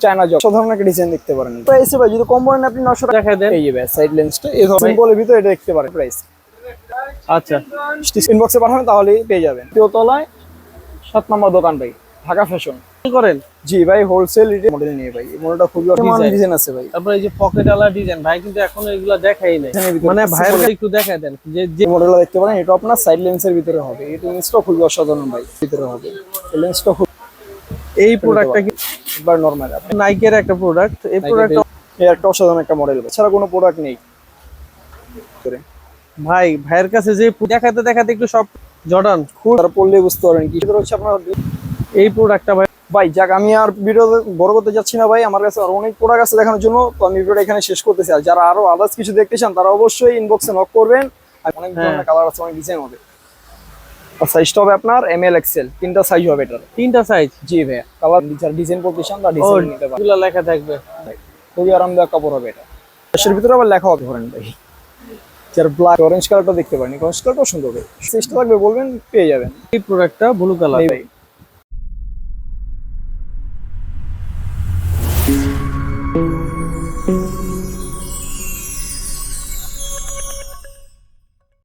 China job সাধারণ একটা design দেখতে পারেন প্রাইসে ভাই যদি কম বলেন আপনি টাকা দেন। এই যে ভাই সাইড লেন্সটা এই ধরনের সিম্পলের ভিতরে এটা দেখতে পারেন। প্রাইস আচ্ছা। ইনবক্সে পাঠাবেন তাহলেই পেয়ে যাবেন। তলায় সাত নম্বর দোকান ভাই ঢাকা ফ্যাশন করেন? জি ভাই হোলসেল রিটেল মডেল নিয়ে ভাই মডেলটা খুবই অসাধারণ ডিজাইন আছে ভাই। তারপরে এই যে পকেট আলা ডিজাইন ভাই কিন্তু এখনও এগুলা দেখাই নাই। মানে ভাইয়ের একটু দেন যে যে মডেলটা দেখতে পারেন এটা আপনার সাইড লেন্সের ভিতরে হবে। লেন্সটা খুবই অসাধারণ ভাই ভিতরে হবে। লেন্সটা খুব এই প্রোডাক্টটা কি একবার নরমাল আপনি নাইকের একটা প্রোডাক্ট এই প্রোডাক্ট একটা অসাধারণ একটা মডেল ছাড়া কোনো প্রোডাক্ট নেই। ভাই ভাইয়ের কাছে যে দেখাতে দেখাতে একটু সব জর্ডান খুব তারা পড়লে বুঝতে পারেন কি। হচ্ছে আপনার এই প্রোডাক্টটা ভাই। ভাই যাক আমি আর ভিডিও বড় করতে যাচ্ছি না ভাই। আমার কাছে আর অনেক প্রোডাক্ট আছে দেখানোর জন্য। তো আমি ভিডিওটা এখানে শেষ করতেছি। আর যারা আরও আদার্স কিছু দেখতে চান তারা অবশ্যই ইনবক্সে নক করবেন। আর অনেক হ্যাঁ। ধরনের কালার আছে অনেক ডিজাইন হবে। সাইজটা হবে আপনার এম এল এক্সেল তিনটা সাইজ হবে এটার। তিনটা সাইজ জি ভাই কালার যারা ডিজাইন করতে চান তারা ডিজাইন নিতে পারেন এগুলা লেখা থাকবে। খুবই আরামদায়ক কাপড় হবে এটা। এর ভিতরে আবার লেখা হবে ধরেন ভাই। যার ব্ল্যাক অরেঞ্জ কালারটা দেখতে পারেন। অরেঞ্জ কালারটাও সুন্দর হবে। সাইজটা লাগবে বলবেন পেয়ে যাবেন। এই প্রোডাক্টটা ব্লু কালার ভাই। গাইস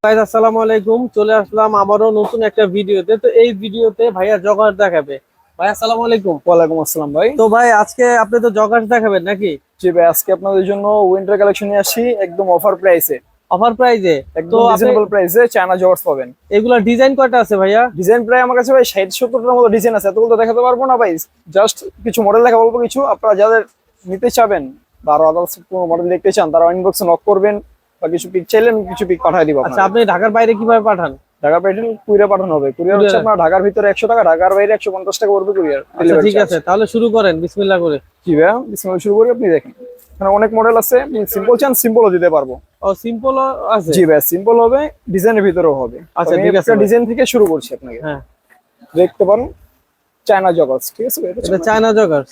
আসসালামু আলাইকুম। চলে আসলাম আবারও নতুন একটা ভিডিওতে। তো এই ভিডিওতে ভাইয়া জগার দেখাবে। ভাই আসসালামু আলাইকুম। ওয়ালাইকুম আসসালাম ভাই। তো ভাই আজকে আপনি তো জগার দেখাবেন নাকি? জি ভাই আজকে আপনাদের জন্য উইন্টার কালেকশন নিয়ে আসি একদম অফার প্রাইসে অফার প্রাইজে একদম রিজনেবল প্রাইসে চায়না জর্জ পাবেন। এগুলা ডিজাইন কয়টা আছে ভাইয়া? ডিজাইন প্রায় আমার কাছে ভাই ষাট সত্তরটার মতো ডিজাইন আছে। এতগুলো দেখাতে পারব না ভাই। জাস্ট কিছু মডেল দেখা বলব কিছু। আপনারা যাদের নিতে চাবেন বা আরও আদার্স কোনো মডেল দেখতে চান তারা ইনবক্সে নক করবেন। বা কিছু পিক চাইলেন কিছু পিক পাঠিয়ে দিব আচ্ছা আপনি ঢাকার বাইরে কীভাবে পাঠান? ঢাকা পেট্রোল কুরিয়ার পাঠানো হবে। কুরিয়ার হচ্ছে আপনার ঢাকার ভিতরে একশো টাকা ঢাকার বাইরে একশো পঞ্চাশ টাকা পড়বে কুরিয়ার। আচ্ছা ঠিক আছে তাহলে শুরু করেন বিসমিল্লাহ করে। জি ভাইয়া বিসমিল্লাহ শুরু করি আপনি দেখেন। এখানে অনেক মডেল আছে সিম্পল চান সিম্পলও দিতে পারব। ও সিম্পল আছে? জি ভাই সিম্পল হবে ডিজাইনের ভিতরেও হবে। আচ্ছা, ঠিক আছে ডিজাইন থেকে শুরু করছি আপনাকে। হ্যাঁ। দেখতে পারেন চায়না জগার্স ঠিক আছে এটা চায়না জগার্স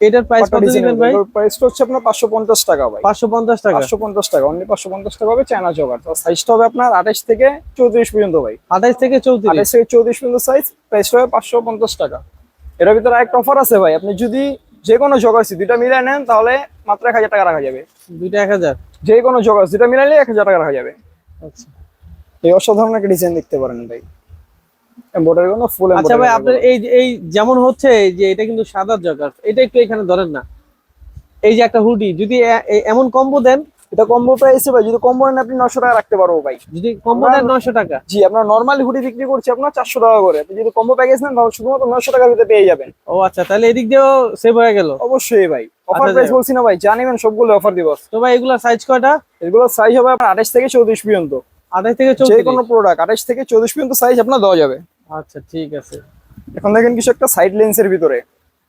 এটার প্রাইস কত দিবেন ভাই? প্রাইসটা হচ্ছে আপনার পাঁচশো পঞ্চাশ টাকা ভাই। পাঁচশো পঞ্চাশ টাকা? পাঁচশো পঞ্চাশ টাকা অনলি পাঁচশো পঞ্চাশ টাকা হবে চায়না জগার সাইজটা হবে আপনার আঠাশ থেকে চৌত্রিশ পর্যন্ত ভাই। আঠাইশ থেকে চৌত্রিশ। আঠাশ থেকে চৌত্রিশ পর্যন্ত সাইজ প্রাইসটা হবে পাঁচশো পঞ্চাশ টাকা। এটার ভিতরে একটা অফার আছে ভাই আপনি যদি যে কোনো জগার্সি দুইটা মিলাই নেন তাহলে মাত্র এক হাজার টাকা রাখা যাবে। দুইটা এক হাজার? যে কোনো জগার্স দুইটা মিলাইলে এক হাজার টাকা রাখা যাবে। আচ্ছা। এই অসাধারণ একটা ডিজাইন দেখতে পারেন ভাই। এম্বয়ডারি কোনো ফুল আচ্ছা ভাই আপনার এই এই যেমন হচ্ছে যে এটা কিন্তু সাদা জগার এটা একটু এখানে ধরেন না। এই যে একটা হুডি যদি এমন কম্বো দেন এটা কম্বো প্রাইসে ভাই যদি কম্বো নেন আপনি নশো টাকা রাখতে পারব ভাই। যদি কম্বো দেন নয়শো টাকা। জি আপনার নর্মালি হুডি বিক্রি করছি আপনার চারশো টাকা করে। আপনি যদি কম্বো প্যাকেজ নেন তাহলে শুধুমাত্র নশো টাকার ভিতরে পেয়ে যাবেন। ও আচ্ছা তাহলে এদিক দিয়েও সেভ হয়ে গেল। অবশ্যই ভাই অফার আচ্ছা, প্রাইস বলছি না ভাই জানিবেন সবগুলো অফার দিব। তো ভাই এগুলা সাইজ কয়টা? এগুলো সাইজ হবে আপনার আঠাশ থেকে চৌত্রিশ পর্যন্ত। আঠাইশ থেকে যে চৌত্রিশ কোনো প্রোডাক্ট আঠাশ থেকে চৌত্রিশ পর্যন্ত সাইজ আপনার দেওয়া যাবে। আচ্ছা ঠিক আছে। এখন দেখেন কিছু একটা সাইড লেন্সের ভিতরে।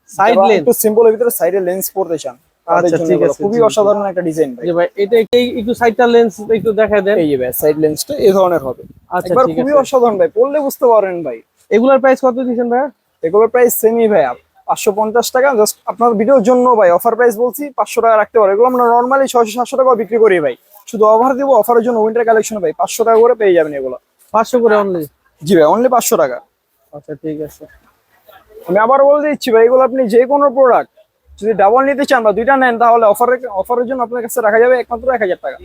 সাইড লেন্স একটু সিম্পলের ভিতরে সাইডে লেন্স পড়তে চান আচ্ছা, ঠিক আছে, খুবই অসাধারণ একটা ডিজাইন ভাই। ভাই এটা একটু সাইডটা লেন্স একটু দেখায় দেন? এই যে ভাই সাইড লেন্সটা এই ধরনের হবে। আচ্ছা একবার খুবই অসাধারণ ভাই পড়লে বুঝতে পারেন ভাই। এগুলার প্রাইস কত দিচ্ছেন ভাই এগুলোর প্রাইস সেমই ভাই পাঁচশো পঞ্চাশ টাকা জাস্ট আপনার ভিডিওর জন্য ভাই অফার প্রাইস বলছি পাঁচশো টাকা রাখতে পারো। এগুলো আমরা নর্মালি ছয়শো সাতশো টাকা বিক্রি করি ভাই। শুধু অফার দিব অফারের জন্য উইন্টার কালেকশন ভাই পাঁচশো টাকা করে পেয়ে যাবেন এগুলো। পাঁচশো করে অনলি জি ভাই অনলি পাঁচশো টাকা। আচ্ছা ঠিক আছে। আমি আবার বলে দিচ্ছি ভাই এগুলো আপনি যে কোনো প্রোডাক্ট যদি ডাবল নিতে চান বা দুইটা নেন তাহলে অফারের অফারের জন্য আপনার কাছে রাখা যাবে একমাত্র এক হাজার টাকা।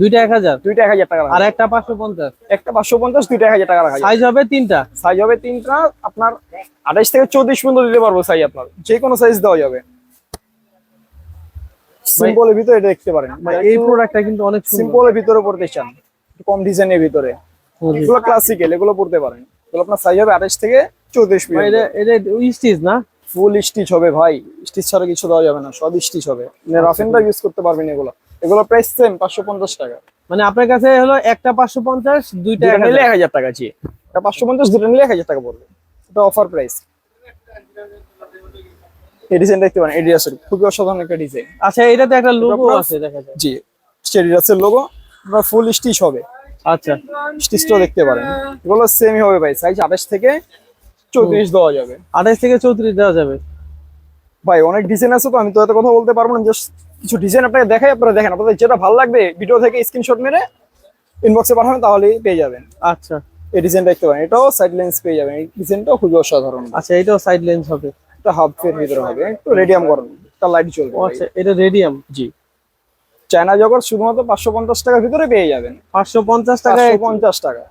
দুইটা এক হাজার? দুইটা এক হাজার টাকা আর একটা পাঁচশো পঞ্চাশ? একটা পাঁচশো পঞ্চাশ দুইটা এক হাজার টাকা রাখা সাইজ হবে তিনটা? সাইজ হবে তিনটা আপনার আঠাইশ থেকে চৌত্রিশ পর্যন্ত দিতে পারব সাইজ আপনার। যে কোনো সাইজ দেওয়া যাবে। সিম্পলের ভিতরে এটা দেখতে পারেন। ভাই, এই প্রোডাক্টটা কিন্তু অনেক সিম্পলের ভিতরে পড়তে চান কম ডিজাইনের ভিতরে। এগুলো ক্লাসিক্যাল এগুলো পড়তে পারেন। এগুলো আপনার সাইজ হবে আঠাইশ থেকে চৌত্রিশ ভাই, এটা এটা স্টিচ না? ফুল স্টিচ হবে ভাই। স্টিচ ছাড়া কিছু দেওয়া যাবে না সব স্টিচ হবে। রাফ এন্ড ইউজ করতে পারবেন এগুলো। এগুলো প্রাইস সেম পাঁচশো পঞ্চাশ টাকা। মানে আপনার কাছে হলো একটা পাঁচশো পঞ্চাশ দুইটা নিলে। এক হাজার টাকা জি। এটা পাঁচশো পঞ্চাশ দুটো নিলে এক হাজার টাকা পড়বে। এটা অফার প্রাইস এই ডিজাইন দেখতে পারেন এডিয়াসের খুবই অসাধারণ একটা ডিজাইন আচ্ছা এটাতে একটা লোগো আছে দেখা যায়। জি এডিডাসের লোগো আপনার ফুল স্টিচ হবে। আচ্ছা। স্টিচটাও দেখতে পারেন। এগুলো সেমই হবে ভাই সাইজ আঠাশ থেকে চৌত্রিশ দেওয়া যাবে। আঠাইশ থেকে চৌত্রিশ দেওয়া যাবে। ভাই অনেক ডিজাইন আছে তো আমি তো এত কথা বলতে পারব না জাস্ট কিছু ডিজাইন আপনাকে দেখাই আপনারা দেখেন। আপনাদের যেটা ভালো লাগবে ভিডিও থেকে স্ক্রিনশট মেরে ইনবক্সে পাঠাবেন তাহলেই পেয়ে যাবেন। আচ্ছা। এই ডিজাইন দেখতে পারেন এটাও সাইড লেন্স পেয়ে যাবেন এই ডিজাইনটাও খুবই অসাধারণ। আচ্ছা এটাও সাইড লেন্স হবে। একটা হাফ এর ভিতরে হবে। একটু রেডিয়াম গরম। একটা লাইট ভাই। আচ্ছা এটা রেডিয়াম জি। চায়না জগৎ শুধুমাত্র পাঁচশো পঞ্চাশ টাকার ভিতরে পেয়ে যাবেন। পাঁচশো পঞ্চাশ টাকা পঞ্চাশ টাকা।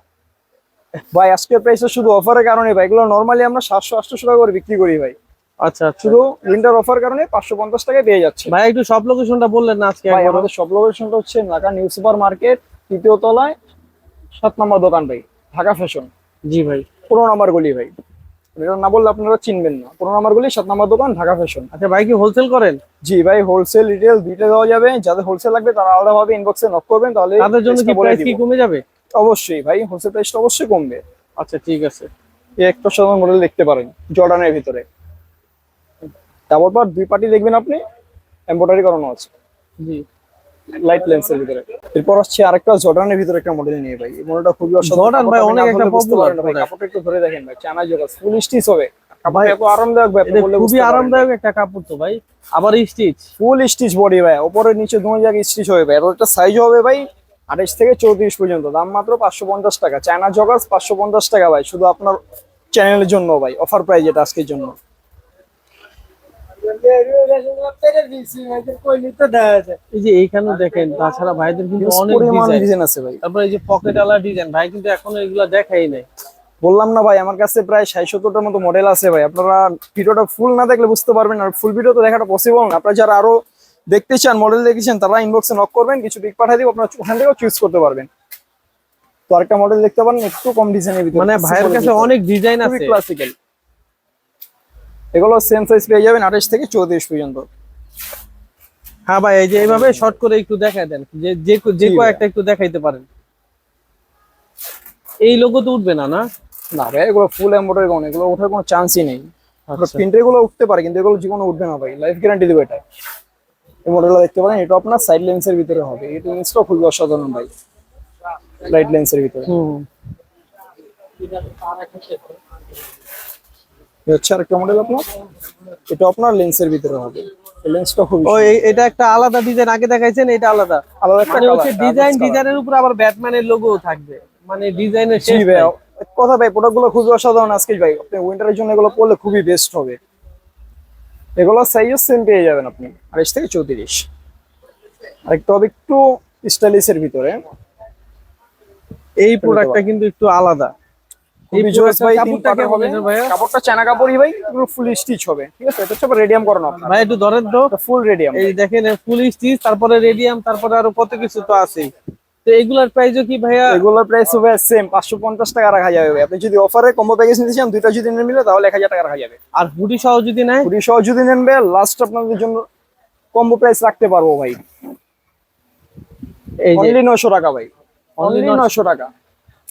ভাই আজকের প্রাইসটা শুধু অফারের কারণে ভাই। এগুলো নর্মালি আমরা সাতশো আটশো টাকা করে বিক্রি করি ভাই। আচ্ছা আচ্ছা। শুধু উইন্টার অফার কারণে পাঁচশো পঞ্চাশ টাকায় পেয়ে যাচ্ছে। ভাই একটু সব লোকেশনটা বললেন না আজকে ভাই আমাদের সব লোকেশনটা হচ্ছে ঢাকা নিউ সুপার মার্কেট তৃতীয় তলায় সাত নম্বর দোকান ভাই। ঢাকা ফ্যাশন জি ভাই। পনেরো নম্বর গলি ভাই। এটা না বললে আপনারা চিনবেন না। পনেরো নম্বর গলি সাত নম্বর দোকান ঢাকা ফ্যাশন আচ্ছা ভাই কি হোলসেল করেন? জি ভাই হোলসেল রিটেল দুইটা দেওয়া যাবে। যাদের হোলসেল লাগবে তারা আলাদাভাবে ইনবক্সে নক করবেন তাহলে তাদের জন্য কি প্রাইস কি কমে যাবে? অবশ্যই ভাই হোলসেল প্রাইসটা অবশ্যই কমবে। আচ্ছা ঠিক আছে। এই একটা সাধারণ মডেল দেখতে পারেন জর্ডানের ভিতরে। তারপর দুই পার্টি দেখবেন আপনি এমব্রয়ডারি করানো আছে। জি। লাইট লেন্সের ভিতরে। এরপর হচ্ছে আরেকটা জর্ডানের ভিতরে একটা মডেল নিয়ে ভাই। এই মডেলটা খুবই অসাধারণ। জর্ডান ভাই অনেক একটা না ভাই। কাপড়টা একটু ধরে দেখেন ভাই। চানা জোগাড় ফুল স্টিচ হবে। কাপড় এত আরামদায়ক ভাই খুবই। আরামদায়ক একটা কাপড় তো ভাই। আবার স্টিচ ফুল স্টিচ বডি ভাই। উপরে নিচে দুই জায়গায় স্টিচ হবে ভাই। একটা সাইজ হবে ভাই আঠাইশ থেকে চৌত্রিশ পর্যন্ত। দাম মাত্র পাঁচশো পঞ্চাশ টাকা। চায়না জগার্স পাঁচশো পঞ্চাশ টাকা ভাই। শুধু আপনার চ্যানেলের জন্য ভাই। অফার প্রাইস এটা আজকের জন্য। এই যে এইখানে দেখেন তাছাড়া ভাইদের কিন্তু অনেক ডিজাইন ডিজাইন আছে ভাই। তারপরে এই যে পকেট আলা ডিজাইন ভাই কিন্তু এখনও এগুলো দেখাই নাই। বললাম না ভাই আমার কাছে প্রায় ষাট সত্তরটার মতো মডেল আছে ভাই। আপনারা ভিডিওটা ফুল না দেখলে বুঝতে পারবেন আর ফুল ভিডিও তো দেখাটা পসিবল না। আপনারা যারা আরও দেখতে চান মডেল দেখেছেন তারা ইনবক্সে নক করবেন কিছু পিক পাঠিয়ে দিব আপনারা ওখান থেকেও চুজ করতে পারবেন। তো আরেকটা মডেল দেখতে পারেন একটু কম ডিজাইনের ভিতরে। মানে ভাইয়ের কাছে অনেক ডিজাইন আছে। ক্লাসিক্যাল এগুলো সেম সাইজ পেয়ে যাবেন আঠাশ থেকে চৌত্রিশ পর্যন্ত। হ্যাঁ ভাই এই যে এইভাবে শর্ট করে একটু দেখাই দেন। যে যে যে কয়েকটা একটু দেখাইতে পারেন। এই লোগো তো উঠবে না না? না ভাই এগুলো ফুল এম্বয়ডারি কোন এগুলো ওঠার কোনো চান্সই নেই। আচ্ছা। প্রিন্টেরগুলো উঠতে পারে কিন্তু এগুলো জীবনে উঠবে না ভাই। লাইফ গ্যারান্টি দেবে এটা। এই মডেলটা দেখতে পারেন এটা আপনার সাইড লেন্সের ভিতরে হবে। এই লেন্সটা খুবই অসাধারণ ভাই। লাইট লেন্সের ভিতরে। হুম। হচ্ছে আরেকটা মডেল আপনার। এটা আপনার লেন্সের ভিতরে হবে। লেন্সটা খুবই ও এটা একটা আলাদা ডিজাইন আগে দেখাইছেন এটা আলাদা। আলাদা একটা হচ্ছে ডিজাইন ডিজাইনের উপর আবার ব্যাটম্যানের লোগো থাকবে। মানে ডিজাইনের জি ভাই এক কথা ভাই প্রোডাক্টগুলো খুবই অসাধারণ আজকে ভাই। আপনি উইন্টারের জন্য এগুলো পরলে খুবই বেস্ট হবে। এগুলো সাইজও সেম পেয়ে যাবেন আপনি। আড়াইশ থেকে চৌত্রিশ। আরেকটা হবে একটু স্টাইলিশের ভিতরে। এই প্রোডাক্টটা কিন্তু একটু আলাদা। খুবই জোস ভাই কাপড়টা কেমন হবে। এটা কাপড়টা চায়না কাপড়ই ভাই পুরো ফুল স্টিচ হবে। ঠিক আছে এটা হচ্ছে রেডিয়াম করানো আপনার। ভাই একটু ধরেন তো। ফুল রেডিয়াম এই দেখেন ফুল স্টিচ তারপরে রেডিয়াম তারপরে আরও কত কিছু তো আছে। তো এগুলার প্রাইসও কি ভাইয়া? এগুলোর প্রাইস হবে সেম পাঁচশো পঞ্চাশ টাকা রাখা যাবে আপনি যদি অফারে কম্বো প্যাকেজ নিতে চান দুইটা যদি মিলে তাহলে টাকা রাখা যাবে। আর হুডি সহ যদি নেয়? সহ যদি নেন ভাই লাস্ট আপনাদের জন্য কম্বো প্রাইস রাখতে পারব ভাই। এই যে টাকা ভাই। অনলি টাকা।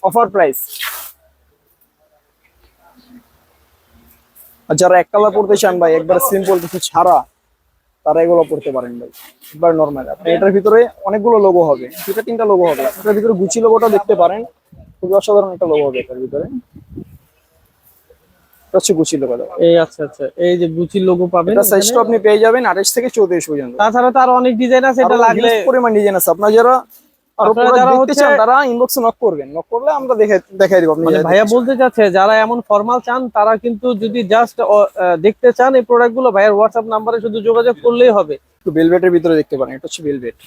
অফার প্রাইস আর যারা এক কালার পড়তে চান ভাই একবার সিম্পল কিছু ছাড়া তারা এগুলো পড়তে পারেন ভাই। একবার নর্মাল আপনি এটার ভিতরে অনেকগুলো লোগো হবে। দুটা তিনটা লোগো হবে। এটার ভিতরে গুচি লোগোটা দেখতে পারেন। খুবই অসাধারণ একটা লোগো হবে এটার ভিতরে। হচ্ছে গুচি লোগো এই আচ্ছা আচ্ছা। এই যে গুচির লোগো পাবেন এটা। সাইজটা আপনি পেয়ে যাবেন আঠাশ থেকে চৌত্রিশ পর্যন্ত। তাছাড়া তার অনেক ডিজাইন আছে এটা লাগলে পরিমাণ ডিজাইন আছে। আপনারা যারা তারা ইনবক্সে নক করবেন। নক করলে আমরা দেখে দেখাই দিব মানে ভাইয়া বলতে চাচ্ছে যারা এমন ফর্মাল চান তারা কিন্তু যদি জাস্ট দেখতে চান এই ভাইয়ার হোয়াটসঅ্যাপ নাম্বারে শুধু যোগাযোগ করলেই হবে। একটু ভিতরে দেখতে পারেন এটা হচ্ছে ভেলভেট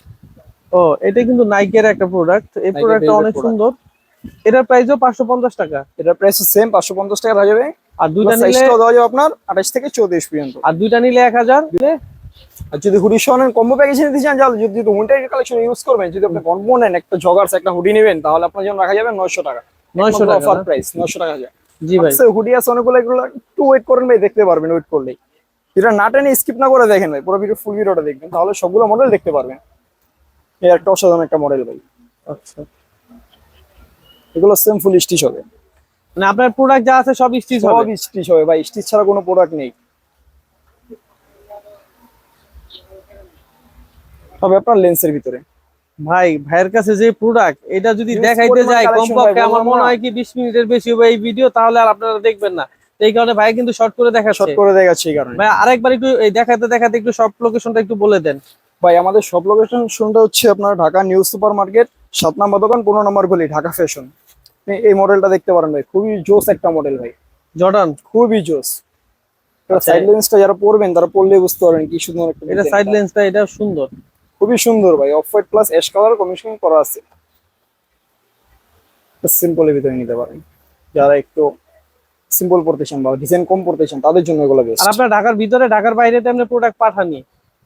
ও এটা কিন্তু নাইকের একটা প্রোডাক্ট এই Nike প্রোডাক্টটা অনেক সুন্দর। এটার প্রাইসও পাঁচশো পঞ্চাশ টাকা। এটার প্রাইস সেম পাঁচশো পঞ্চাশ টাকা হয়ে যাবে। আর দুইটা নিলে দেওয়া যাবে আপনার আঠাশ থেকে চৌত্রিশ পর্যন্ত। আর দুইটা নিলে এক হাজার। আর যদি হুডি সহ নেন কম্বো প্যাকেজ নিতে চান তাহলে যদি উইন্টার কালেকশন ইউজ করবেন যদি আপনি কম্বো নেন একটা জগার্স একটা হুডি নেবেন তাহলে আপনার জন্য রাখা যাবে নয়শো টাকা। 900 টাকা অফার প্রাইস নয়শো টাকা জি ভাই। হুডি আছে অনেকগুলো এগুলো একটু ওয়েট করেন ভাই দেখতে পারবেন ওয়েট করলেই। এটা না টেনে স্কিপ না করে দেখেন ভাই পুরো ভিডিও ফুল ভিডিওটা দেখবেন তাহলে সবগুলো মডেল দেখতে পারবেন। এই একটা অসাধারণ একটা মডেল ভাই। আচ্ছা। এগুলো সেম ফুল স্টিচ হবে। মানে আপনার প্রোডাক্ট যা আছে সব স্টিচ সব হবে? স্টিচ হবে ভাই স্টিচ ছাড়া কোনো প্রোডাক্ট নেই। তবে আপনার লেন্সের ভিতরে। ভাই ভাইয়ের কাছে যে প্রোডাক্ট এটা যদি দেখাইতে যায় কমপক্ষে আমার মনে হয় কি বিশ মিনিটের বেশি হবে এই ভিডিও তাহলে আর আপনারা দেখবেন না। এই কারণে ভাই কিন্তু শর্ট করে শর্ট করে দেখাচ্ছি এই কারণে। ভাই আরেকবার একটু এই দেখাতে দেখাতে একটু সব লোকেশনটা একটু বলে দেন। ভাই আমাদের সব লোকেশন শুনটা হচ্ছে আপনার ঢাকা নিউ সুপার মার্কেট সাত নম্বর দোকান পনেরো নম্বর গলি ঢাকা ফ্যাশন এই মডেলটা দেখতে পারেন ভাই খুবই জোস একটা মডেল ভাই। জর্ডান খুবই জোস। আচ্ছা, সাইড লেন্সটা যারা পরবেন তারা পরলে বুঝতে পারবেন কি সুন্দর একটা এটা সাইড। লেন্সটা এটা সুন্দর। খুবই সুন্দর ভাই। Off white plus ash colour commission করা আছে। সিম্পলের ভিতরে নিতে পারেন। যারা একটু সিম্পল পড়তে চান বা ডিজাইন কম পড়তে চান তাদের জন্য এগুলো বেস্ট আর আপনার ঢাকার ভিতরে ঢাকার বাইরে তেমনি প্রোডাক্ট পাঠানি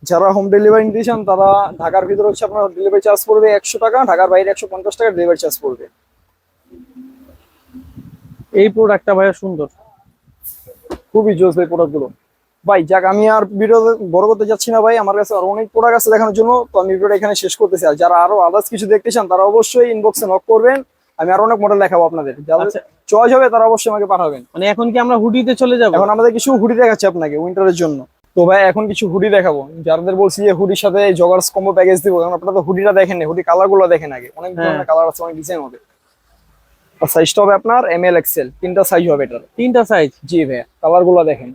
যারা হোম ডেলিভারি নিতে চান তারা ঢাকার ভিতরে হচ্ছে আপনার ডেলিভারি চার্জ পড়বে একশো টাকা ঢাকার বাইরে একশো পঞ্চাশ টাকা ডেলিভারি চার্জ পড়বে। এই প্রোডাক্টটা ভাইয়া সুন্দর। খুবই জোস ভাই প্রোডাক্টগুলো। ভাই যাক আমি আর ভিডিও বড় করতে যাচ্ছি না ভাই আমার কাছে আর অনেক প্রোডাক্ট আছে দেখানোর জন্য তো আমি ভিডিওটা এখানে শেষ করতেছি। আর যারা আরও আদার্স কিছু দেখতে চান তারা অবশ্যই ইনবক্সে নক করবেন। আমি আরও অনেক মডেল দেখাবো আপনাদের। যাদের আচ্ছা। চয়েস হবে তারা অবশ্যই আমাকে পাঠাবেন। মানে এখন কি আমরা হুডিতে চলে যাব? এখন আমাদের কিছু হুডি দেখাচ্ছে আপনাকে উইন্টারের জন্য। তো ভাই এখন কিছু হুডি দেখাবো। যাদের বলছি যে হুডির সাথে জগার্স কম্বো প্যাকেজ দিব কারণ আপনারা তো হুডিটা দেখেন হুডি কালারগুলো দেখেন আগে। অনেক হ্যাঁ। ধরনের কালার আছে অনেক ডিজাইন হবে। আর সাইজটা হবে আপনার এম এল এক্সেল তিনটা সাইজ হবে এটার। তিনটা সাইজ জি ভাই কালারগুলো দেখেন।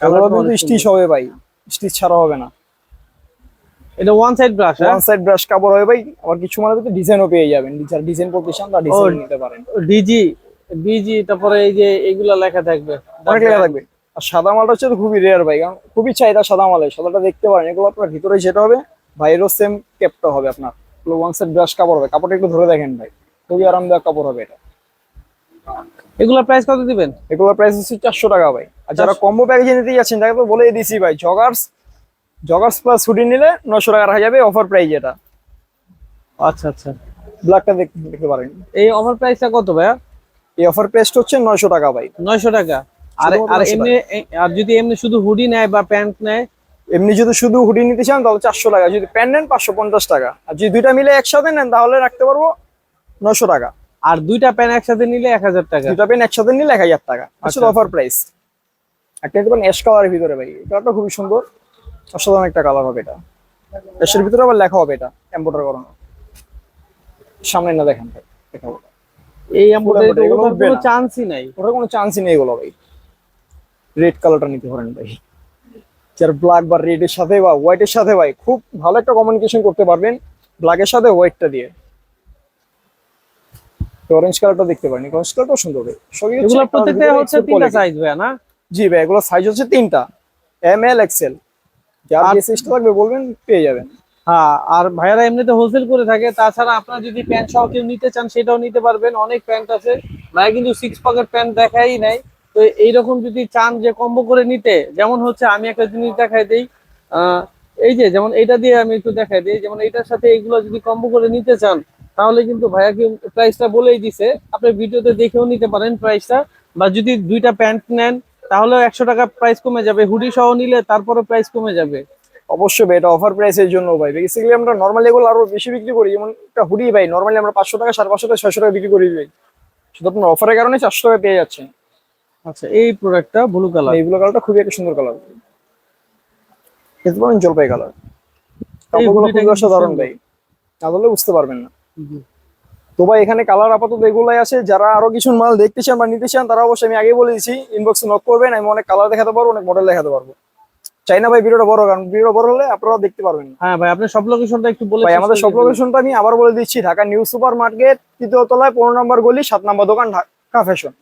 কালার কিন্তু স্টিচ হবে ভাই স্টিচ ছাড়া হবে না। এটা one side brush one side brush কাপড় হবে ভাই আবার কিছু মানে ভিতরে ডিজাইনও পেয়ে যাবেন। যারা ডিজাইন করতে চান তারা ডিজাইন নিতে পারেন। ডিজি ডিজি তারপরে এই যে এগুলা লেখা থাকবে। অনেক লেখা থাকবে। আর সাদা মালটা হচ্ছে খুবই রেয়ার ভাই কারণ খুবই চাহিদা সাদা মালের। সাদাটা দেখতে পারেন এগুলো আপনার ভিতরে যেটা হবে বাইরেও সেম ক্যাপটা হবে আপনার। ওয়ান সাইড ব্রাশ কাপড় হবে। কাপড়টা একটু ধরে দেখেন ভাই খুবই আরামদায়ক কাপড় হবে এটা। এগুলা প্রাইস কত দিবেন? এগুলোর প্রাইস হচ্ছে চারশো টাকা ভাই। আর যারা কম্বো প্যাকেজে নিতে যাচ্ছেন তাকে তো বলে দিছি ভাই জগার্স জগার্স প্লাস হুডি নিলে নশো টাকা রাখা যাবে অফার প্রাইস এটা আচ্ছা আচ্ছা। ব্ল্যাকটা দেখতে দেখতে পারেন। এই অফার প্রাইসটা কত ভাইয়া? এই অফার প্রাইসটা হচ্ছে নয়শো টাকা ভাই। নয়শো টাকা। আর আর এমনি আর যদি এমনি শুধু হুডি নেয় বা প্যান্ট নেয়? এমনি যদি শুধু হুডি নিতে চান তাহলে চারশো টাকা। যদি প্যান্ট নেন পাঁচশো পঞ্চাশ টাকা। আর যদি দুইটা মিলে একসাথে নেন তাহলে রাখতে পারব নশো টাকা। আর দুইটা প্যান্ট একসাথে নিলে এক হাজার টাকা। দুইটা প্যান্ট একসাথে নিলে এক হাজার টাকা। আসলে আচ্ছা। অফার প্রাইস একটা নিতে পারেন অ্যাশ কালারের ভিতরে ভাই। কালারটা খুবই সুন্দর। অসাধারণ একটা কালার হবে এটা। অ্যাশের ভিতরে আবার লেখা হবে এটা এম্বোটার করানো। সামনে না দেখেন ভাই এই ওটার কোনো চান্সই নাই। ওটার কোনো চান্সই নেই এগুলো ভাই। রেড কালারটা নিতে পারেন ভাই। যার ব্ল্যাক বা রেড এর সাথে বা হোয়াইট এর সাথে ভাই খুব ভালো একটা কমিউনিকেশন করতে পারবেন। ব্ল্যাক এর সাথে হোয়াইটটা দিয়ে। অরেঞ্জ কালারটা দেখতে পারেন। অরেঞ্জ কালারটাও সুন্দর ভাই। এগুলো প্রত্যেকটা হচ্ছে তিনটা সাইজ ভাইয়া না? জি ভাই এগুলো সাইজ হচ্ছে তিনটা। এম এল এক্সেল যার যে সাইজটা লাগবে বলবেন পেয়ে যাবেন। হ্যাঁ আর ভাইয়ারা এমনিতে হোলসেল করে থাকে তাছাড়া আপনারা যদি প্যান্ট সহ কেউ নিতে চান সেটাও নিতে পারবেন। অনেক প্যান্ট আছে। ভাইয়া কিন্তু সিক্স পকেট প্যান্ট দেখাই নাই। তো এইরকম যদি চান যে কম্বো করে নিতে যেমন হচ্ছে আমি একটা জিনিস দেখাই দিই। আহ, এই যে যেমন এটা দিয়ে আমি একটু দেখাই দিই। যেমন এটার সাথে এগুলো যদি কম্বো করে নিতে চান তাহলে কিন্তু ভাইয়া কি প্রাইসটা বলেই দিছে। আপনি ভিডিওতে দেখেও নিতে পারেন প্রাইসটা বা যদি দুইটা প্যান্ট নেন তাহলে একশো টাকা প্রাইস কমে যাবে। হুডি সহ নিলে তারপরে প্রাইস কমে যাবে। অবশ্যই ভাই এটা অফার প্রাইসের জন্য ভাই। বেসিক্যালি আমরা নর্মালি এগুলো আরও বেশি বিক্রি করি। যেমন একটা হুডি ভাই নর্মালি আমরা পাঁচশো টাকা সাড়ে পাঁচশো টাকা ছয়শো টাকা বিক্রি করি ভাই। শুধু আপনার অফারের কারণে চারশো টাকা পেয়ে যাচ্ছেন আচ্ছা এই প্রোডাক্টটা ব্লু কালার এইগুলো কালারটা খুবই একটা সুন্দর কালার জলপাই কালার এই কাপড়গুলো খুবই অসাধারণ ভাই। না ধরলে বুঝতে পারবেন না। তো ভাই এখানে কালার আপাতত এগুলাই আছে। যারা আরও কিছু মাল দেখতে চান বা নিতে চান তারা অবশ্যই আমি আগে বলে দিচ্ছি ইনবক্সে নক করবেন আমি অনেক কালার দেখাতে পারব অনেক মডেল দেখাতে পারব। চাই না ভাই ভিডিওটা বড় কারণ ভিডিও বড় হলে আপনারা দেখতে পারবেন হ্যাঁ ভাই আপনি সব লোকেশনটা একটু বলে ভাই আমাদের সব। লোকেশনটা আমি আবার বলে দিচ্ছি ঢাকা নিউ সুপার মার্কেট তৃতীয় তলায় পনেরো নম্বর গলি সাত নম্বর দোকান ঢাকা ফ্যাশন